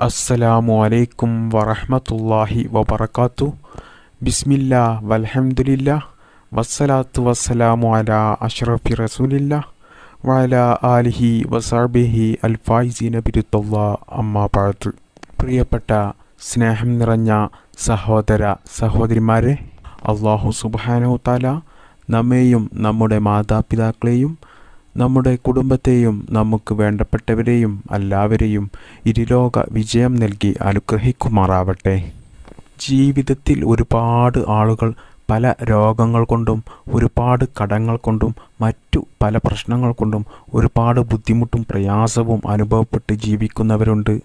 അസ്സലാമു അലൈക്കും വറഹ്മത്തുള്ളാഹി വബർക്കാത്തു ബിസ്മില്ല വലഹമുല്ല വസ്സലാത്തു വസ്സലാമു അലാ അഷ്റഫി റസൂലില്ല വഅലാ ആലിഹി വസഹ്ബിഹി അൽഫായിസീന ബിരുത്തല്ലാ അമ്മാ ബഅദ്. പ്രിയപ്പെട്ട സ്നേഹം നിറഞ്ഞ സഹോദര സഹോദരിമാരെ അള്ളാഹു സുബ്ഹാനഹു താല നമ്മെയും നമ്മുടെ മാതാപിതാക്കളെയും നമ്മുടെ കുടുംബത്തെയും നമുക്ക് വേണ്ടപ്പെട്ടവരെയും എല്ലാവരെയും ഇരുലോക വിജയം നൽകി അനുഗ്രഹിക്കുമാറാവട്ടെ. ജീവിതത്തിൽ ഒരുപാട് ആളുകൾ പല രോഗങ്ങൾ കൊണ്ടും ഒരുപാട് കടങ്ങൾ കൊണ്ടും മറ്റു പല പ്രശ്നങ്ങൾ കൊണ്ടും ഒരുപാട് ബുദ്ധിമുട്ടും പ്രയാസവും അനുഭവപ്പെട്ട് ജീവിക്കുന്നവരുണ്ട്.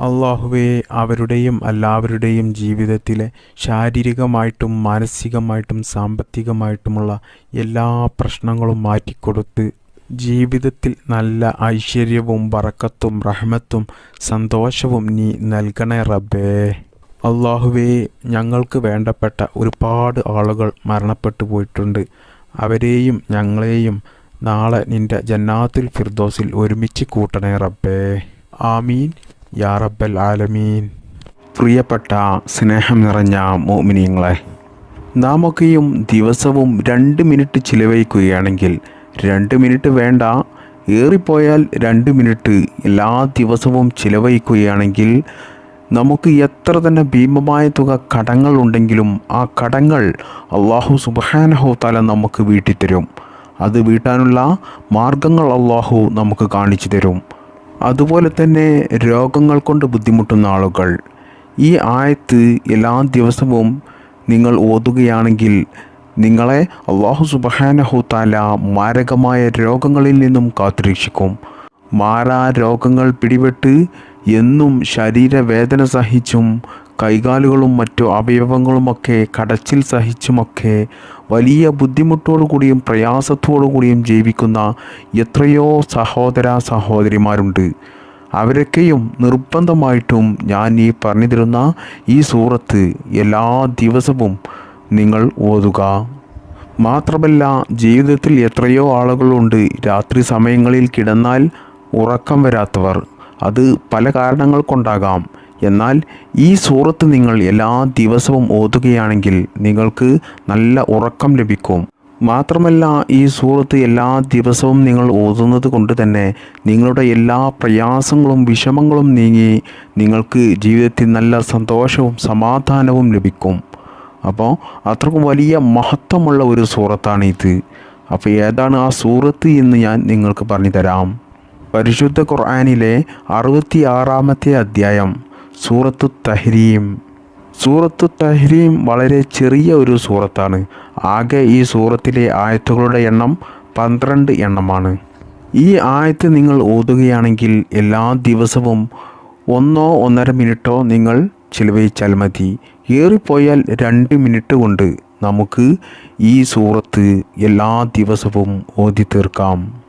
അള്ളാഹുവെ അവരുടെയും എല്ലാവരുടെയും ജീവിതത്തിലെ ശാരീരികമായിട്ടും മാനസികമായിട്ടും സാമ്പത്തികമായിട്ടുമുള്ള എല്ലാ പ്രശ്നങ്ങളും മാറ്റിക്കൊടുത്ത് ജീവിതത്തിൽ നല്ല ഐശ്വര്യവും വറക്കത്തും റഹ്മത്തും സന്തോഷവും നീ നൽകണേ റബ്ബേ. അള്ളാഹുവേ ഞങ്ങൾക്ക് വേണ്ടപ്പെട്ട ഒരുപാട് ആളുകൾ മരണപ്പെട്ടു പോയിട്ടുണ്ട്. അവരെയും ഞങ്ങളെയും നാളെ നിന്റെ ജന്നാത്തുൽ ഫിർദോസിൽ ഒരുമിച്ച് കൂട്ടണേ റബ്ബേ. ആമീൻ. യാ റബ്ബൽ ആലമീൻ. പ്രിയപ്പെട്ട സ്നേഹം നിറഞ്ഞ മോമിനിയങ്ങളെ നാമൊക്കെയും ദിവസവും രണ്ട് മിനിറ്റ് ചിലവഴിക്കുകയാണെങ്കിൽ രണ്ട് മിനിറ്റ് വേണ്ട. ഏറിപ്പോയാൽ രണ്ട് മിനിറ്റ്. എല്ലാ ദിവസവും ചിലവഴിക്കുകയാണെങ്കിൽ നമുക്ക് എത്ര തന്നെ ഭീമമായ തുക കടങ്ങൾ ഉണ്ടെങ്കിലും ആ കടങ്ങൾ അള്ളാഹു സുബാനഹു തല നമുക്ക് വീട്ടിത്തരും. അത് വീട്ടാനുള്ള മാർഗങ്ങൾ അള്ളാഹു നമുക്ക് കാണിച്ചു തരും. അതുപോലെ തന്നെ രോഗങ്ങൾ കൊണ്ട് ബുദ്ധിമുട്ടുന്ന ആളുകൾ. ഈ ആയത്ത് എല്ലാ ദിവസവും നിങ്ങൾ ഓതുകയാണെങ്കിൽ നിങ്ങളെ അള്ളാഹു സുബഹാനഹു താല മാരകമായ രോഗങ്ങളിൽ നിന്നും കാത്തിരക്ഷിക്കും. മാറാ രോഗങ്ങൾ പിടിപെട്ട് എന്നും ശരീരവേദന സഹിച്ചും കൈകാലുകളും മറ്റു അവയവങ്ങളുമൊക്കെ കടച്ചിൽ സഹിച്ചുമൊക്കെ വലിയ ബുദ്ധിമുട്ടോടുകൂടിയും കൂടിയും പ്രയാസത്തോടു കൂടിയും ജീവിക്കുന്ന എത്രയോ സഹോദര സഹോദരിമാരുണ്ട്. അവരൊക്കെയും നിർബന്ധമായിട്ടും ഞാൻ ഈ പറഞ്ഞു തരുന്ന ഈ സൂറത്ത് എല്ലാ ദിവസവും നിങ്ങൾ ഓതുക. മാത്രമല്ല ജീവിതത്തിൽ എത്രയോ ആളുകളുണ്ട്. രാത്രി സമയങ്ങളിൽ കിടന്നാൽ ഉറക്കം വരാത്തവർ. അത് പല കാരണങ്ങൾ കൊണ്ടാകാം. എന്നാൽ ഈ സൂറത്ത് നിങ്ങൾ എല്ലാ ദിവസവും ഓതുകയാണെങ്കിൽ നിങ്ങൾക്ക് നല്ല ഉറക്കം ലഭിക്കും. മാത്രമല്ല ഈ സൂറത്ത് എല്ലാ ദിവസവും നിങ്ങൾ ഓതുന്നത് കൊണ്ട് തന്നെ നിങ്ങളുടെ എല്ലാ പ്രയാസങ്ങളും വിഷമങ്ങളും നീങ്ങി നിങ്ങൾക്ക് ജീവിതത്തിൽ നല്ല സന്തോഷവും സമാധാനവും ലഭിക്കും. അപ്പോൾ അത്രക്കും വലിയ മഹത്വമുള്ള ഒരു സൂറത്താണ് ഇത്. അപ്പോൾ ഏതാണ് ആ സൂറത്ത് എന്ന് ഞാൻ നിങ്ങൾക്ക് പറഞ്ഞു തരാം. പരിശുദ്ധ ഖുർആാനിലെ അറുപത്തി ആറാമത്തെ അധ്യായം സൂറത്തു തഹ്രീം. സൂറത്തു തഹ്രീം വളരെ ചെറിയ ഒരു സൂറത്താണ്. ആകെ ഈ സൂറത്തിലെ ആയത്തുകളുടെ എണ്ണം പന്ത്രണ്ട് എണ്ണമാണ്. ഈ ആയത്ത് നിങ്ങൾ ഓതുകയാണെങ്കിൽ എല്ലാ ദിവസവും ഒന്നോ ഒന്നര മിനിറ്റോ നിങ്ങൾ ചിലവഴിച്ചാൽ മതി. ഏറിപ്പോയാൽ രണ്ട് മിനിറ്റ് കൊണ്ട് നമുക്ക് ഈ സൂറത്ത് എല്ലാ ദിവസവും ഓതി തീർക്കാം.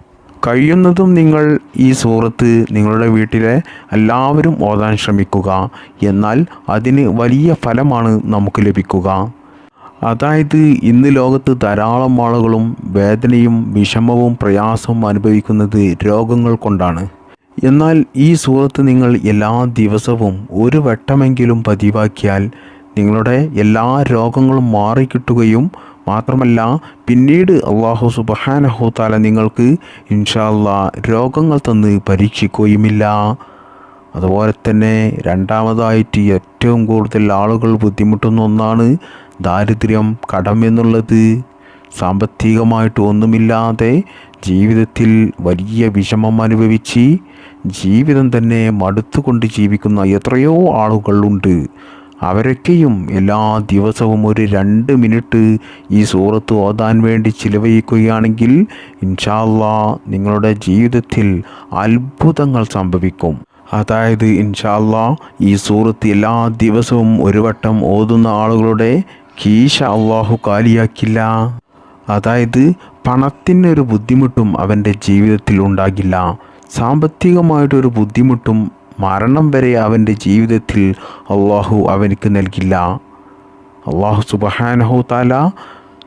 കഴിയുന്നതും നിങ്ങൾ ഈ സൂറത്ത് നിങ്ങളുടെ വീട്ടിലെ എല്ലാവരും ഓതാൻ ശ്രമിക്കുക. എന്നാൽ അതിന് വലിയ ഫലമാണ് നമുക്ക് ലഭിക്കുക. അതായത് ഇന്ന് ലോകത്ത് ധാരാളം ആളുകളും വേദനയും വിഷമവും പ്രയാസവും അനുഭവിക്കുന്നത് രോഗങ്ങൾ കൊണ്ടാണ്. എന്നാൽ ഈ സൂറത്ത് നിങ്ങൾ എല്ലാ ദിവസവും ഒരു വട്ടമെങ്കിലും പതിവാക്കിയാൽ നിങ്ങളുടെ എല്ലാ രോഗങ്ങളും മാറിക്കിട്ടുകയും മാത്രമല്ല പിന്നീട് അള്ളാഹു സുബഹാനഹു താല നിങ്ങൾക്ക് ഇൻഷാല്ല രോഗങ്ങൾ തന്ന് പരീക്ഷിക്കുകയുമില്ല. അതുപോലെ തന്നെ രണ്ടാമതായിട്ട് ഏറ്റവും കൂടുതൽ ആളുകൾ ബുദ്ധിമുട്ടുന്ന ഒന്നാണ് ദാരിദ്ര്യം കടം എന്നുള്ളത്. സാമ്പത്തികമായിട്ട് ഒന്നുമില്ലാതെ ജീവിതത്തിൽ വലിയ വിഷമം അനുഭവിച്ച് ജീവിതം തന്നെ മടുത്തുകൊണ്ട് ജീവിക്കുന്ന എത്രയോ ആളുകളുണ്ട്. അവരൊക്കെയും എല്ലാ ദിവസവും ഒരു രണ്ട് മിനിറ്റ് ഈ സൂറത്ത് ഓതാൻ വേണ്ടി ചിലവഴിക്കുകയാണെങ്കിൽ ഇൻഷാല്ലാ നിങ്ങളുടെ ജീവിതത്തിൽ അത്ഭുതങ്ങൾ സംഭവിക്കും. അതായത് ഇൻഷാല്ലാ ഈ സൂറത്ത് എല്ലാ ദിവസവും ഒരു വട്ടം ഓതുന്ന ആളുകളുടെ കീശ അള്ളാഹു കാലിയാക്കില്ല. അതായത് പണത്തിനൊരു ബുദ്ധിമുട്ടും അവന്റെ ജീവിതത്തിൽ ഉണ്ടാകില്ല. സാമ്പത്തികമായിട്ടൊരു ബുദ്ധിമുട്ടും മരണം വരെ അവന്റെ ജീവിതത്തിൽ അള്ളാഹു അവനക്ക് നൽകില്ല. അള്ളാഹു സുബഹാനഹു താല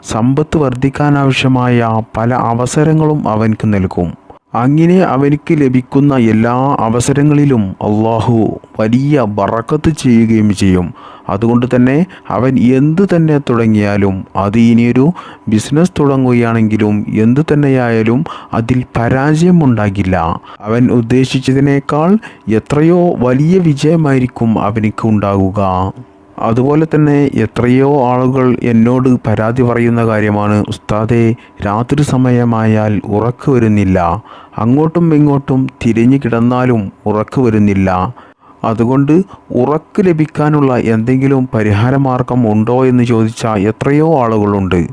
സമ്പത്ത് വർദ്ധിക്കാൻ ആവശ്യമായ പല അവസരങ്ങളും അവനക്ക് നൽകും. അങ്ങനെ അവനിക്ക് ലഭിക്കുന്ന എല്ലാ അവസരങ്ങളിലും അള്ളാഹു വലിയ ബറക്കത്ത് ചെയ്യുകയും ചെയ്യും. അതുകൊണ്ട് തന്നെ അവൻ എന്തു തന്നെ തുടങ്ങിയാലും അത് ഇനിയൊരു ബിസിനസ് തുടങ്ങുകയാണെങ്കിലും എന്തു തന്നെയായാലും അതിൽ പരാജയമുണ്ടാകില്ല. അവൻ ഉദ്ദേശിച്ചതിനേക്കാൾ എത്രയോ വലിയ വിജയമായിരിക്കും അവനിക്ക് ഉണ്ടാകുക അതുപോലെ തന്നെ എത്രയോ ആളുകൾ എന്നോട് പരാതി പറയുന്ന കാര്യമാണ്. ഉസ്താദെ രാത്രി സമയമായാൽ ഉറക്ക് വരുന്നില്ല. അങ്ങോട്ടും ഇങ്ങോട്ടും തിരിഞ്ഞു കിടന്നാലും ഉറക്ക് വരുന്നില്ല. അതുകൊണ്ട് ഉറക്ക് ലഭിക്കാനുള്ള എന്തെങ്കിലും പരിഹാരമാർഗം ഉണ്ടോ എന്ന് ചോദിച്ച എത്രയോ ആളുകളുണ്ട്.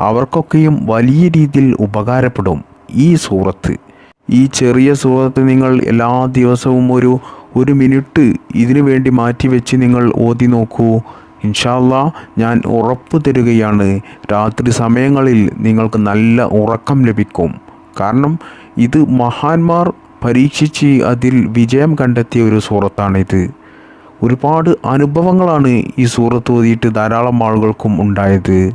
അവർക്കൊക്കെയും വലിയ രീതിയിൽ ഉപകാരപ്പെടും ഈ സൂറത്ത്. ഈ ചെറിയ സൂറത്ത് നിങ്ങൾ എല്ലാ ദിവസവും ഒരു ഒരു മിനിറ്റ് ഇതിനു വേണ്ടി മാറ്റിവെച്ച് നിങ്ങൾ ഓതി നോക്കൂ. ഇൻഷാല്ല ഞാൻ ഉറപ്പ് തരുകയാണ്. രാത്രി സമയങ്ങളിൽ നിങ്ങൾക്ക് നല്ല ഉറക്കം ലഭിക്കും. കാരണം ഇത് മഹാന്മാർ പരീക്ഷിച്ച് അതിൽ വിജയം കണ്ടെത്തിയ ഒരു സൂറത്താണിത്. ഒരുപാട് അനുഭവങ്ങളാണ് ഈ സൂറത്ത് ഓതിയിട്ട് ധാരാളം ആളുകൾക്കും ഉണ്ടായത്.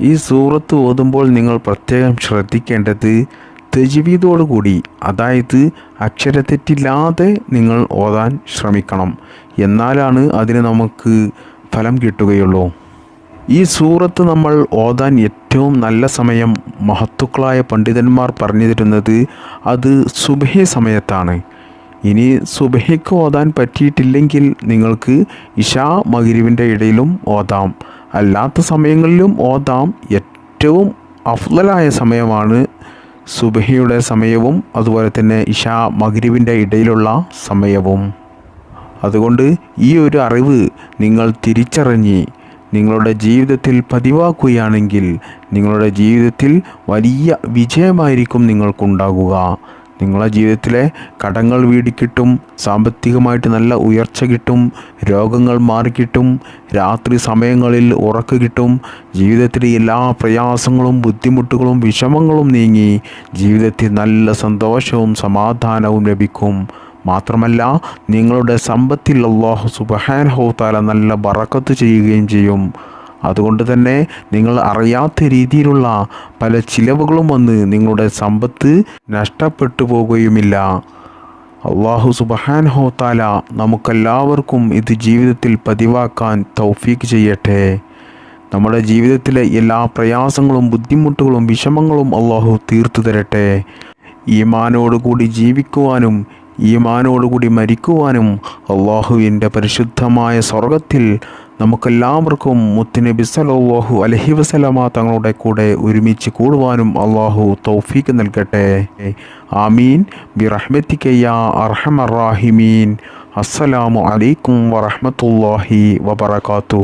ഈ സൂറത്ത് ഓതുമ്പോൾ നിങ്ങൾ പ്രത്യേകം ശ്രദ്ധിക്കേണ്ടത് തെജിവീതോടുകൂടി അതായത് അക്ഷരത്തെറ്റില്ലാതെ നിങ്ങൾ ഓതാൻ ശ്രമിക്കണം. എന്നാലാണ് അതിന് നമുക്ക് ഫലം കിട്ടുകയുള്ളൂ. ഈ സൂറത്ത് നമ്മൾ ഓതാൻ ഏറ്റവും നല്ല സമയം മഹത്തുക്കളായ പണ്ഡിതന്മാർ പറഞ്ഞു തരുന്നത് അത് സുബഹി സമയത്താണ്. ഇനി സുബഹയ്ക്ക് ഓതാൻ പറ്റിയിട്ടില്ലെങ്കിൽ നിങ്ങൾക്ക് ഇഷാ മകിരിവിന്റെ ഇടയിലും ഓതാം. അല്ലാത്ത സമയങ്ങളിലും ഓതാം. ഏറ്റവും അഫ്ലലായ സമയമാണ് സുബഹിയുടെ സമയവും അതുപോലെ തന്നെ ഇഷാ മഗ്രിബിന്റെ ഇടയിലുള്ള സമയവും. അതുകൊണ്ട് ഈ ഒരു അറിവ് നിങ്ങൾ തിരിച്ചറിഞ്ഞ് നിങ്ങളുടെ ജീവിതത്തിൽ പതിവാക്കുകയാണെങ്കിൽ നിങ്ങളുടെ ജീവിതത്തിൽ വലിയ വിജയമായിരിക്കും നിങ്ങൾക്കുണ്ടാകുക. നിങ്ങളുടെ ജീവിതത്തിലെ കടങ്ങൾ വീടിക്കിട്ടും സാമ്പത്തികമായിട്ട് നല്ല ഉയർച്ച കിട്ടും രോഗങ്ങൾ മാറിക്കിട്ടും രാത്രി സമയങ്ങളിൽ ഉറക്ക് കിട്ടും ജീവിതത്തിലെ എല്ലാ പ്രയാസങ്ങളും ബുദ്ധിമുട്ടുകളും വിഷമങ്ങളും നീങ്ങി ജീവിതത്തിൽ നല്ല സന്തോഷവും സമാധാനവും ലഭിക്കും. മാത്രമല്ല നിങ്ങളുടെ സമ്പത്തിൽ അള്ളാഹു സുബഹാൻ ഹോത്താല നല്ല ബറക്കത്ത് ചെയ്യുകയും ചെയ്യും. അതുകൊണ്ട് തന്നെ നിങ്ങൾ അറിയാത്ത രീതിയിലുള്ള പല ചിലവുകളും വന്ന് നിങ്ങളുടെ സമ്പത്ത് നഷ്ടപ്പെട്ടു പോകുകയുമില്ല. അള്ളാഹു സുബഹാൻ ഹോത്താല നമുക്കെല്ലാവർക്കും ഇത് ജീവിതത്തിൽ പതിവാക്കാൻ തൗഫീക്ക് ചെയ്യട്ടെ. നമ്മുടെ ജീവിതത്തിലെ എല്ലാ പ്രയാസങ്ങളും ബുദ്ധിമുട്ടുകളും വിഷമങ്ങളും അള്ളാഹു തീർത്തു തരട്ടെ. ഈമാനോടുകൂടി ജീവിക്കുവാനും ഈമാനോടുകൂടി മരിക്കുവാനും അള്ളാഹുവിന്റെ പരിശുദ്ധമായ സ്വർഗത്തിൽ നമുക്കെല്ലാവർക്കും മുത്തുനബി സലാഹു അലഹി വസലമ തങ്ങളുടെ കൂടെ ഒരുമിച്ച് കൂടുവാനും അള്ളാഹു തൗഫീക്ക് നൽകട്ടെ. ആമീൻ. ബിറഹ്മത്തിക്കയ്യ അർഹമറാഹിമീൻ അസ്സലാമു അലൈക്കും വറഹമത്തല്ലാഹി വബർക്കാത്തു